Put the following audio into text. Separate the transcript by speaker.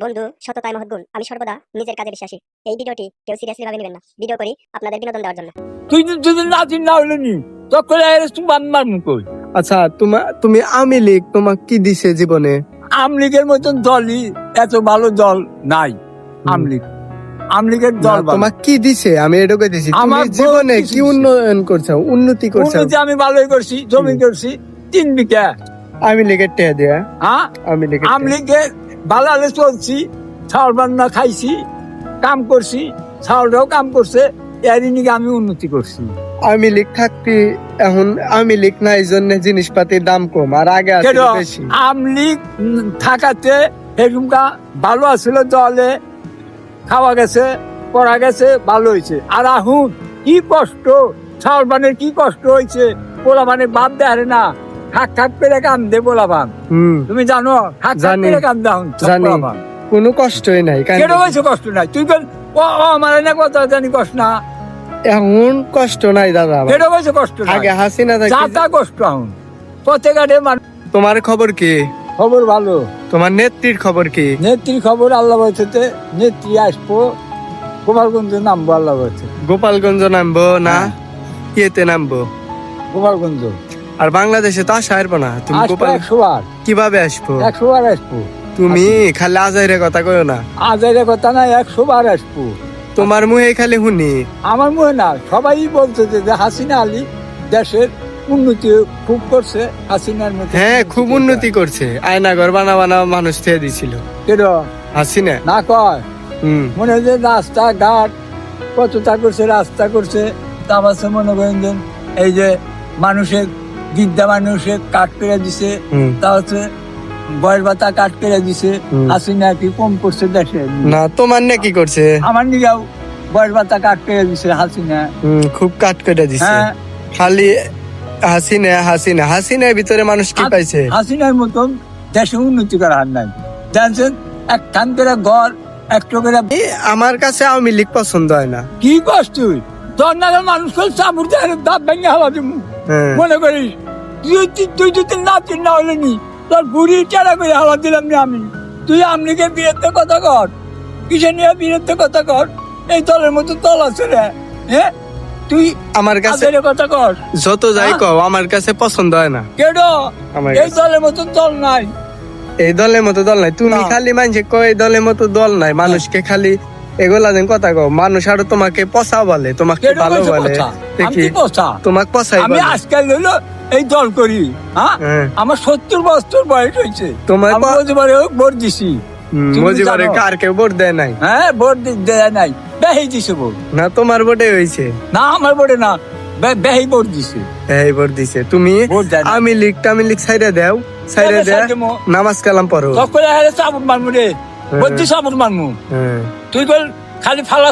Speaker 1: বন্ধু সততায় মহৎ গুণ। আমি সর্বদা নিজের কাজে বিশ্বাসী। এই ভিডিওটি কেউ সিরিয়াসলি ভাবে নেবেন না। ভিডিও করি আপনাদের বিনোদন দেওয়ার জন্য।
Speaker 2: তুই যদি যদি নাতি না হলে নি তখন তুমি বান্মার মুখোশ
Speaker 3: আচ্ছা তোমা তুমি আমি লীগ তোমাক কি দিছে জীবনে?
Speaker 2: আমলিগের মতন দলই এত ভালো দল নাই আমলিগ আমলিগের দল
Speaker 3: না। তোমাক কি দিছে? আমি এটুকু দিছি তুমি
Speaker 2: আমার
Speaker 3: জীবনে কি উন্নয়ন করছ উন্নতি করছ?
Speaker 2: উন্নতি আমি ভালোই করছি জমি করছি তিন বিঘা।
Speaker 3: আমি লীগের টেয়া দিয়া।
Speaker 2: হ্যাঁ?
Speaker 3: আমি লীগের টেয়া।
Speaker 2: ভালো চলছি চাউল বান্না খাইছি কাম করছি চাউলটাও কাম করছে এরই নিকে আমি উন্নতি করছি।
Speaker 3: আমি লীগ থাকতে এখন আমি লীগ না এই জন্য জিনিসপাতির দাম কম আর আগে আছে বেশি।
Speaker 2: উম, থাকাতে এরকমটা ভালো আছিল দলে খাওয়া গেছে পড়া গেছে ভালো হয়েছে আর আহুন কি কষ্ট? চাউল বানের কি কষ্ট হয়েছে পোলা মানে বাদ দেয় না। কাম দে পোলা বান
Speaker 3: হুম।
Speaker 2: তুমি জানো
Speaker 3: জানি।
Speaker 2: পেরে কাম দাও
Speaker 3: জানি। কোনো কষ্টই নাই
Speaker 2: কেন হয়েছে কষ্ট নাই? তুই বল ও ও আমার না কথা জানি কষ্ট না।
Speaker 3: এখন কষ্ট নাই দাদা।
Speaker 2: কেন হয়েছে কষ্ট
Speaker 3: আগে হাসিনা থাকি
Speaker 2: যাতা কষ্ট আহুন প্রত্যেকাটে মানুষ
Speaker 3: তোমার খবর কি?
Speaker 2: খবর ভালো।
Speaker 3: তোমার নেত্রীর খবর কি?
Speaker 2: নেত্রীর খবর আল্লাহ বলছে নেত্রী আসব গোপালগঞ্জ নামবো আল্লাহ বলছে।
Speaker 3: গোপালগঞ্জ নামবো না?
Speaker 2: হ্যাঁ।
Speaker 3: ইয়েতে নামবো?
Speaker 2: গোপালগঞ্জ।
Speaker 3: আর বাংলাদেশে তো আসা পারব না। তুমি গোপাল কীভাবে আসব?
Speaker 2: একশো বার আসব।
Speaker 3: তুমি খালি আজাইরে কথা কয়ো না।
Speaker 2: আজাইরে কথা না একশো বার আসব।
Speaker 3: তোমার মুহে খালি শুনি।
Speaker 2: আমার মনে না সবাই বলছে যে হাসিনা আলী দেশের উন্নতি খুব করছে হাসিনার মতো
Speaker 3: হ্যাঁ খুব উন্নতি করছে। আয়নাঘর বানা বানা মানুষ থেকে দিছিল।
Speaker 2: কেন?
Speaker 3: হাসিনা?
Speaker 2: না কয়। মনে হয় যে রাস্তা ঘাট কতটা করছে রাস্তা করছে তা আছে মনে করেন এই যে মানুষের বৃদ্ধা মানুষের কাঠ পেরে দিছে তা হচ্ছে বয়স ভাতা কাঠ পেরে দিছে
Speaker 3: হুম।
Speaker 2: হাসিনা কি কম করছে দেশে
Speaker 3: না তোমার নে কি করছে?
Speaker 2: আমার নিগাও বয়স ভাতা কাঠ পেরে দিছে হাসিনা
Speaker 3: খুব কাট কেটে দিছে।
Speaker 2: হ্যাঁ।
Speaker 3: খালি হাসিনা হাসিনা হাসিনার ভিতরে মানুষ কি পাইছে?
Speaker 2: হাসিনার মতন দেশে উন্নতি করার হার নাই। জানছেন? এক খান করে ঘর একটু করে
Speaker 3: আমার কাছে আওয়ামী লীগ পছন্দ হয় না।
Speaker 2: কি তুই? তোর নাগাল মানুষ করে চাবুর দেয় দাঁত ভেঙে হালা
Speaker 3: হ্যাঁ।
Speaker 2: মনে করিস তুই তুই তুই যদি না চিন না হলে নি তোর বুড়ি টেরা করে হালা দিলাম না আমি। তুই আমলিকে বিরুদ্ধে কথা কর। কিসে নিয়ে বিরুদ্ধে কথা কর? এই দলের মতো দল আছে রে হ্যাঁ তুই
Speaker 3: আমার কাছে
Speaker 2: কথা কর।
Speaker 3: যত যাই
Speaker 2: হ্যাঁ?
Speaker 3: কও আমার কাছে পছন্দ হয় না।
Speaker 2: কেন
Speaker 3: আমার
Speaker 2: এই। দলের মতো দল নাই।
Speaker 3: এই দলের মতো দল নাই। তুমি
Speaker 2: না।
Speaker 3: খালি মানুষে কয় দলের মতো দল নাই। মানুষকে খালি এগুলা দিন কথা কও মানুষ আরও তোমাকে পচা বলে তোমাকে ভালো বলে। দেখি
Speaker 2: কি কথা
Speaker 3: পচাই
Speaker 2: আমি আজকাল হলো এই দল করি হ্যাঁ?
Speaker 3: হ্যাঁ।
Speaker 2: আমার সত্তর বছর বয়স হয়েছে
Speaker 3: তোমার
Speaker 2: প্রতিবারে হোক ভোট দিছি।
Speaker 3: মজিবরে। কার কেউ ভোট দেয় নাই?
Speaker 2: হ্যাঁ ভোট দেয় নাই। বেহি দিছে ভোট।
Speaker 3: না তোমার ভোটে হয়েছে
Speaker 2: না আমার ভোটে না। বেহি ভোট দিছে।
Speaker 3: এই ভোট দিছে। তুমি। আমি লীগ টামি লীগ সাইডে দেও
Speaker 2: সাইডে মো-
Speaker 3: নামাজ কালাম পড়ো।
Speaker 2: তখন চাবুট মারমু রে বলছি চাবুট মারমু
Speaker 3: হ্যাঁ
Speaker 2: তুই বল খালি ফালা